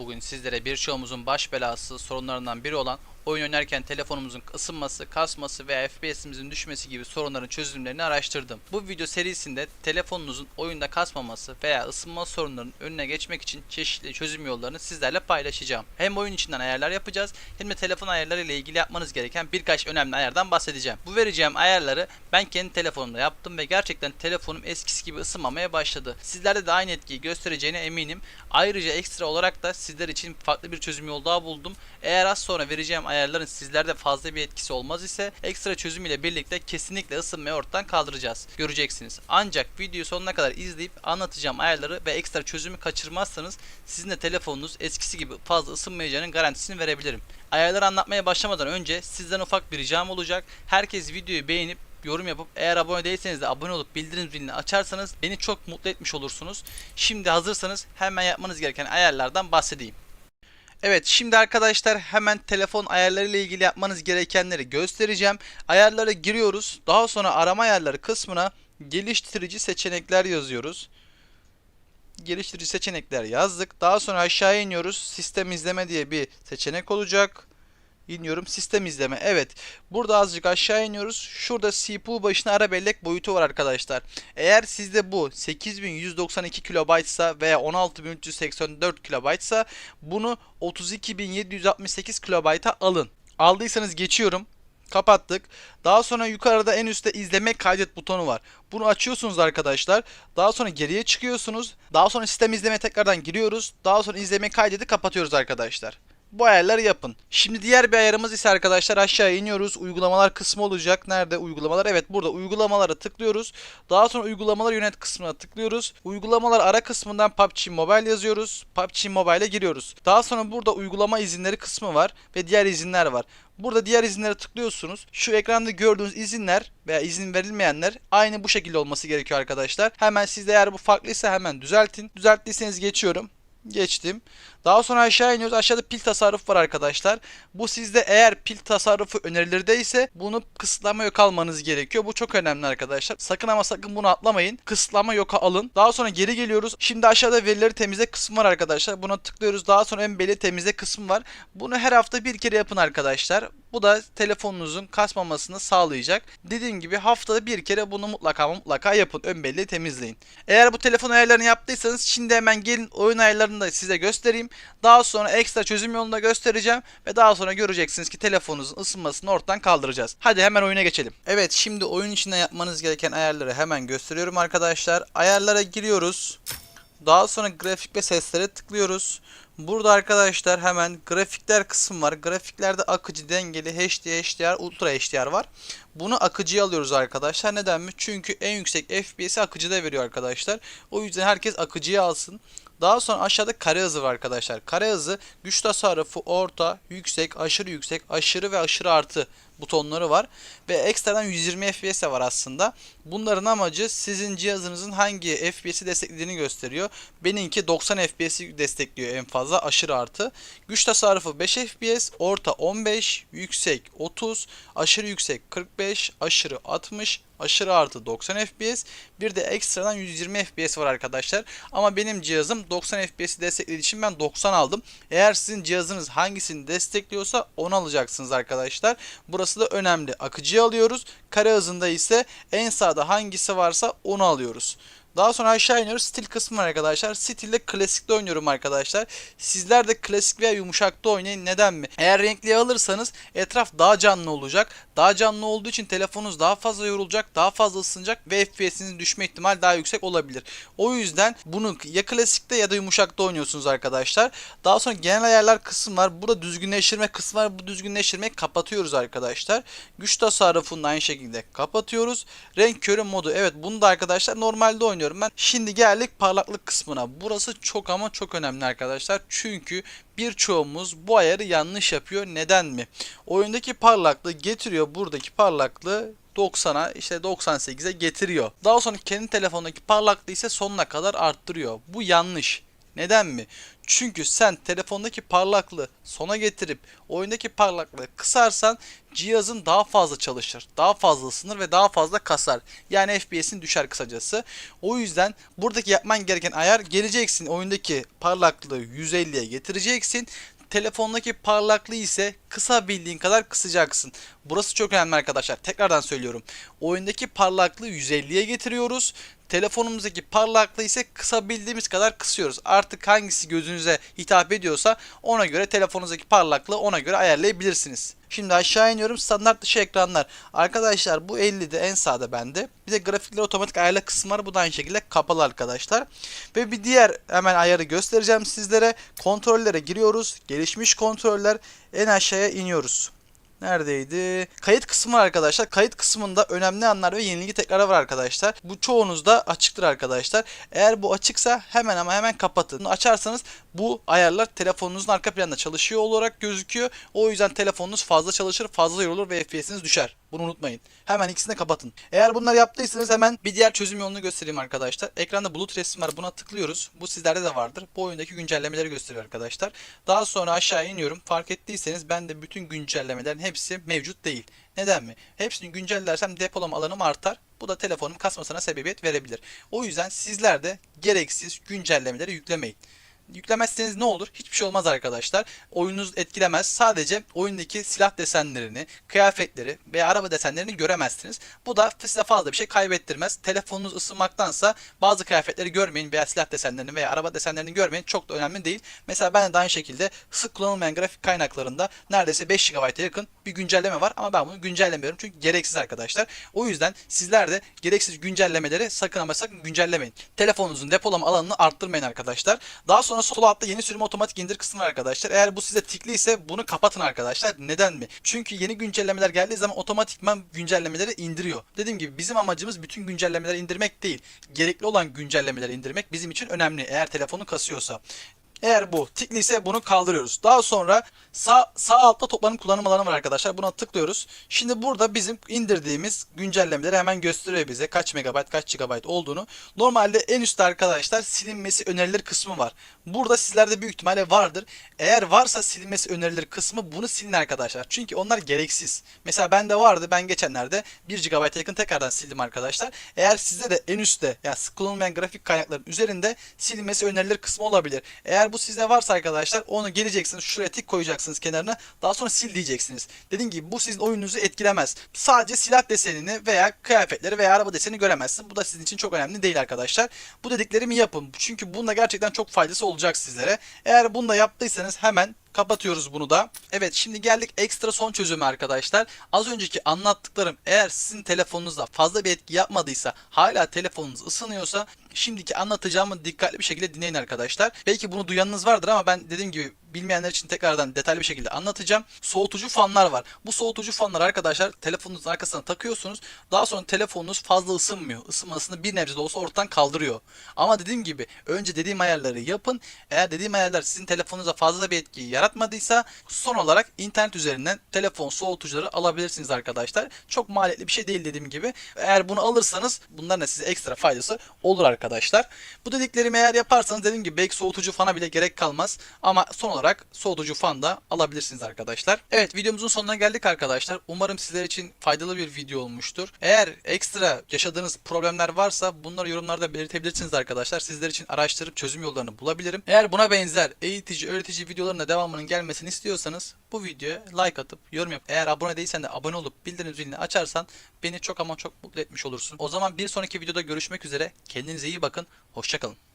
Bugün sizlere birçoğumuzun baş belası sorunlarından biri olan oyun oynarken telefonumuzun ısınması, kasması veya FPS'imizin düşmesi gibi sorunların çözümlerini araştırdım. Bu video serisinde telefonunuzun oyunda kasmaması veya ısınma sorunlarının önüne geçmek için çeşitli çözüm yollarını sizlerle paylaşacağım. Hem oyun içinden ayarlar yapacağız hem de telefon ayarları ile ilgili yapmanız gereken birkaç önemli ayardan bahsedeceğim. Bu vereceğim ayarları ben kendi telefonumda yaptım ve gerçekten telefonum eskisi gibi ısınmamaya başladı. Sizlerde de aynı etkiyi göstereceğine eminim. Ayrıca ekstra olarak da sizler için farklı bir çözüm yolu daha buldum. Eğer az sonra vereceğim ayarların sizlerde fazla bir etkisi olmaz ise ekstra çözüm ile birlikte kesinlikle ısınmayı ortadan kaldıracağız. Göreceksiniz. Ancak videoyu sonuna kadar izleyip anlatacağım ayarları ve ekstra çözümü kaçırmazsanız sizin de telefonunuz eskisi gibi fazla ısınmayacağının garantisini verebilirim. Ayarları anlatmaya başlamadan önce sizden ufak bir ricam olacak. Herkes videoyu beğenip yorum yapıp eğer abone değilseniz de abone olup bildirim zilini açarsanız beni çok mutlu etmiş olursunuz. Şimdi hazırsanız hemen yapmanız gereken ayarlardan bahsedeyim. Evet şimdi arkadaşlar hemen telefon ayarları ile ilgili yapmanız gerekenleri göstereceğim. Ayarlara giriyoruz. Daha sonra arama ayarları kısmına geliştirici seçenekler yazıyoruz. Geliştirici seçenekler yazdık. Daha sonra aşağıya iniyoruz. Sistem izleme diye bir seçenek olacak. İniyorum. Sistem izleme. Evet. Burada azıcık aşağı iniyoruz. Şurada CPU başına ara bellek boyutu var arkadaşlar. Eğer sizde bu 8192 KB veya 16384 KB bunu 32768 KB'a alın. Aldıysanız geçiyorum. Kapattık. Daha sonra yukarıda en üstte izleme kaydet butonu var. Bunu açıyorsunuz arkadaşlar. Daha sonra geriye çıkıyorsunuz. Daha sonra sistem izleme tekrardan giriyoruz. Daha sonra izleme kaydedi kapatıyoruz arkadaşlar. Bu ayarları yapın. Şimdi diğer bir ayarımız ise arkadaşlar aşağı iniyoruz. Uygulamalar kısmı olacak. Nerede uygulamalar? Evet burada uygulamalara tıklıyoruz. Daha sonra uygulamalar yönet kısmına tıklıyoruz. Uygulamalar ara kısmından PUBG Mobile yazıyoruz. PUBG Mobile'e giriyoruz. Daha sonra burada uygulama izinleri kısmı var ve diğer izinler var. Burada diğer izinlere tıklıyorsunuz. Şu ekranda gördüğünüz izinler veya izin verilmeyenler aynı bu şekilde olması gerekiyor arkadaşlar. Hemen sizde eğer bu farklıysa hemen düzeltin. Düzelttiyseniz geçiyorum. Geçtim. Daha sonra aşağı iniyoruz. Aşağıda pil tasarrufu var arkadaşlar. Bu sizde eğer pil tasarrufu önerilirde ise bunu kısıtlama yok almanız gerekiyor. Bu çok önemli arkadaşlar. Sakın ama sakın bunu atlamayın. Kısıtlama yoka alın. Daha sonra geri geliyoruz. Şimdi aşağıda verileri temizle kısmı var arkadaşlar. Buna tıklıyoruz. Daha sonra en belli temizle kısmı var. Bunu her hafta bir kere yapın arkadaşlar. Bu da telefonunuzun kasmamasını sağlayacak. Dediğim gibi haftada bir kere bunu mutlaka mutlaka yapın. Ön belleği temizleyin. Eğer bu telefon ayarlarını yaptıysanız şimdi hemen gelin oyun ayarlarını da size göstereyim. Daha sonra ekstra çözüm yolunu da göstereceğim. Ve daha sonra göreceksiniz ki telefonunuzun ısınmasını ortadan kaldıracağız. Hadi hemen oyuna geçelim. Evet şimdi oyun içinde yapmanız gereken ayarları hemen gösteriyorum arkadaşlar. Ayarlara giriyoruz. Daha sonra grafik ve seslere tıklıyoruz. Burada arkadaşlar hemen grafikler kısmı var. Grafiklerde akıcı, dengeli, HD, HDR, Ultra HDR var. Bunu akıcıya alıyoruz arkadaşlar. Neden mi? Çünkü en yüksek FPS'i akıcıda veriyor arkadaşlar. O yüzden herkes akıcıya alsın. Daha sonra aşağıda kare hızı var arkadaşlar. Kare hızı güç tasarrufu orta, yüksek, aşırı yüksek, aşırı ve aşırı artı butonları var. Ve ekstradan 120 FPS var aslında. Bunların amacı sizin cihazınızın hangi FPS'i desteklediğini gösteriyor. Benimki 90 FPS'i destekliyor en fazla aşırı artı. Güç tasarrufu 5 FPS, orta 15, yüksek 30, aşırı yüksek 45, aşırı 60, aşırı artı 90 FPS. Bir de ekstradan 120 FPS var arkadaşlar. Ama benim cihazım 90 FPS'i desteklediği için ben 90 aldım. Eğer sizin cihazınız hangisini destekliyorsa onu alacaksınız arkadaşlar. Burası da önemli. Akıcıyı alıyoruz. Kare hızında ise en sağda hangisi varsa onu alıyoruz. Daha sonra aşağı iniyoruz. Stil kısmı var arkadaşlar. Stilde klasikte oynuyorum arkadaşlar. Sizler de klasik veya yumuşakta oynayın. Neden mi? Eğer renkli alırsanız etraf daha canlı olacak. Daha canlı olduğu için telefonunuz daha fazla yorulacak, daha fazla ısınacak ve FPS'inizin düşme ihtimali daha yüksek olabilir. O yüzden bunu ya klasikte ya da yumuşakta oynuyorsunuz arkadaşlar. Daha sonra genel ayarlar kısmı var. Burada düzgünleştirme kısmı var. Bu düzgünleştirmeyi kapatıyoruz arkadaşlar. Güç tasarrufunu aynı şekilde kapatıyoruz. Renk körü modu. Evet bunu da arkadaşlar normalde oynuyorum ben. Şimdi geldik parlaklık kısmına. Burası çok ama çok önemli arkadaşlar. Çünkü birçoğumuz bu ayarı yanlış yapıyor. Neden mi? Oyundaki parlaklığı getiriyor buradaki parlaklığı 90'a işte 98'e getiriyor. Daha sonra kendi telefonundaki parlaklığı ise sonuna kadar arttırıyor. Bu yanlış. Neden mi? Çünkü sen telefondaki parlaklığı sona getirip oyundaki parlaklığı kısarsan cihazın daha fazla çalışır, daha fazla ısınır ve daha fazla kasar. Yani FPS'in düşer kısacası. O yüzden buradaki yapman gereken ayar geleceksin oyundaki parlaklığı 150'ye getireceksin. Telefondaki parlaklığı ise kısabildiğin kadar kısacaksın. Burası çok önemli arkadaşlar. Tekrardan söylüyorum. Oyundaki parlaklığı 150'ye getiriyoruz. Telefonumuzdaki parlaklığı ise kısabildiğimiz kadar kısıyoruz. Artık hangisi gözünüze hitap ediyorsa ona göre telefonunuzdaki parlaklığı ona göre ayarlayabilirsiniz. Şimdi aşağı iniyorum standart dışı ekranlar. Arkadaşlar bu 50'de en sağda bende. Bir de grafikleri otomatik ayarla kısmı var. Bu da aynı şekilde kapalı arkadaşlar. Ve bir diğer hemen ayarı göstereceğim sizlere. Kontrollere giriyoruz. Gelişmiş kontroller en aşağıya iniyoruz. Neredeydi? Kayıt kısmı arkadaşlar. Kayıt kısmında önemli anlar ve yenilgi tekrarı var arkadaşlar. Bu çoğunuzda açıktır arkadaşlar. Eğer bu açıksa hemen ama hemen kapatın. Açarsanız bu ayarlar telefonunuzun arka planında çalışıyor olarak gözüküyor. O yüzden telefonunuz fazla çalışır, fazla yorulur ve FPS'iniz düşer. Bunu unutmayın. Hemen ikisini de kapatın. Eğer bunları yaptıysanız hemen bir diğer çözüm yolunu göstereyim arkadaşlar. Ekranda bulut resim var. Buna tıklıyoruz. Bu sizlerde de vardır. Bu oyundaki güncellemeleri gösteriyor arkadaşlar. Daha sonra aşağı iniyorum. Fark ettiyseniz bende bütün güncellemelerin hepsi mevcut değil. Neden mi? Hepsini güncellersem depolama alanım artar. Bu da telefonum kasmasına sebebiyet verebilir. O yüzden sizler de gereksiz güncellemeleri yüklemeyin. Yüklemezseniz ne olur? Hiçbir şey olmaz arkadaşlar. Oyununuz etkilemez. Sadece oyundaki silah desenlerini, kıyafetleri veya araba desenlerini göremezsiniz. Bu da size fazla bir şey kaybettirmez. Telefonunuz ısınmaktansa bazı kıyafetleri görmeyin veya silah desenlerini veya araba desenlerini görmeyin. Çok da önemli değil. Mesela ben de aynı şekilde sık kullanılmayan grafik kaynaklarında neredeyse 5 GB'a yakın bir güncelleme var ama ben bunu güncellemiyorum çünkü gereksiz arkadaşlar. O yüzden sizler de gereksiz güncellemeleri sakın ama sakın güncellemeyin. Telefonunuzun depolama alanını arttırmayın arkadaşlar. Daha sonra sol altta yeni sürüm otomatik indir kısmı arkadaşlar. Eğer bu size tikli ise bunu kapatın arkadaşlar. Neden mi? Çünkü yeni güncellemeler geldiği zaman otomatikman güncellemeleri indiriyor. Dediğim gibi bizim amacımız bütün güncellemeleri indirmek değil. Gerekli olan güncellemeleri indirmek bizim için önemli. Eğer telefonu kasıyorsa. Eğer bu tikliyse bunu kaldırıyoruz. Daha sonra sağ, sağ altta toplanım kullanım alanı var arkadaşlar. Buna tıklıyoruz. Şimdi burada bizim indirdiğimiz güncellemeleri hemen gösteriyor bize. Kaç megabayt kaç gigabayt olduğunu. Normalde en üstte arkadaşlar silinmesi önerilir kısmı var. Burada sizlerde büyük ihtimalle vardır. Eğer varsa silinmesi önerilir kısmı bunu silin arkadaşlar. Çünkü onlar gereksiz. Mesela bende vardı. Ben geçenlerde 1 GB'a yakın tekrardan sildim arkadaşlar. Eğer sizde de en üstte yani kullanılmayan grafik kaynakların üzerinde silinmesi önerilir kısmı olabilir. Eğer bu sizde varsa arkadaşlar onu geleceksiniz şuraya tik koyacaksınız kenarına daha sonra sil diyeceksiniz. Dediğim gibi bu sizin oyununuzu etkilemez. Sadece silah desenini veya kıyafetleri veya araba desenini göremezsin. Bu da sizin için çok önemli değil arkadaşlar. Bu dediklerimi yapın. Çünkü bunda gerçekten çok faydası olacak sizlere. Eğer bunu da yaptıysanız hemen Kapatıyoruz bunu da. Evet şimdi geldik ekstra son çözümü arkadaşlar. Az önceki anlattıklarım eğer sizin telefonunuzda fazla bir etki yapmadıysa hala telefonunuz ısınıyorsa şimdiki anlatacağımı dikkatli bir şekilde dinleyin arkadaşlar. Belki bunu duyanınız vardır ama ben dediğim gibi bilmeyenler için tekrardan detaylı bir şekilde anlatacağım. Soğutucu fanlar var. Bu soğutucu fanlar arkadaşlar telefonunuzun arkasına takıyorsunuz. Daha sonra telefonunuz fazla ısınmıyor. Isınmasını bir nebze de olsa ortadan kaldırıyor. Ama dediğim gibi önce dediğim ayarları yapın. Eğer dediğim ayarlar sizin telefonunuza fazla bir etki yaratmadıysa son olarak internet üzerinden telefon soğutucuları alabilirsiniz arkadaşlar. Çok maliyetli bir şey değil dediğim gibi. Eğer bunu alırsanız bunların da size ekstra faydası olur arkadaşlar. Bu dediklerimi eğer yaparsanız dediğim gibi belki soğutucu fana bile gerek kalmaz. Ama son olarak soğutucu fan da alabilirsiniz arkadaşlar. Evet videomuzun sonuna geldik arkadaşlar. Umarım sizler için faydalı bir video olmuştur. Eğer ekstra yaşadığınız problemler varsa bunları yorumlarda belirtebilirsiniz arkadaşlar. Sizler için araştırıp çözüm yollarını bulabilirim. Eğer buna benzer eğitici, öğretici videoların devamının gelmesini istiyorsanız bu videoya like atıp yorum yap. Eğer abone değilsen de abone olup bildirim zilini açarsan beni çok ama çok mutlu etmiş olursun. O zaman bir sonraki videoda görüşmek üzere. Kendinize iyi bakın. Hoşçakalın.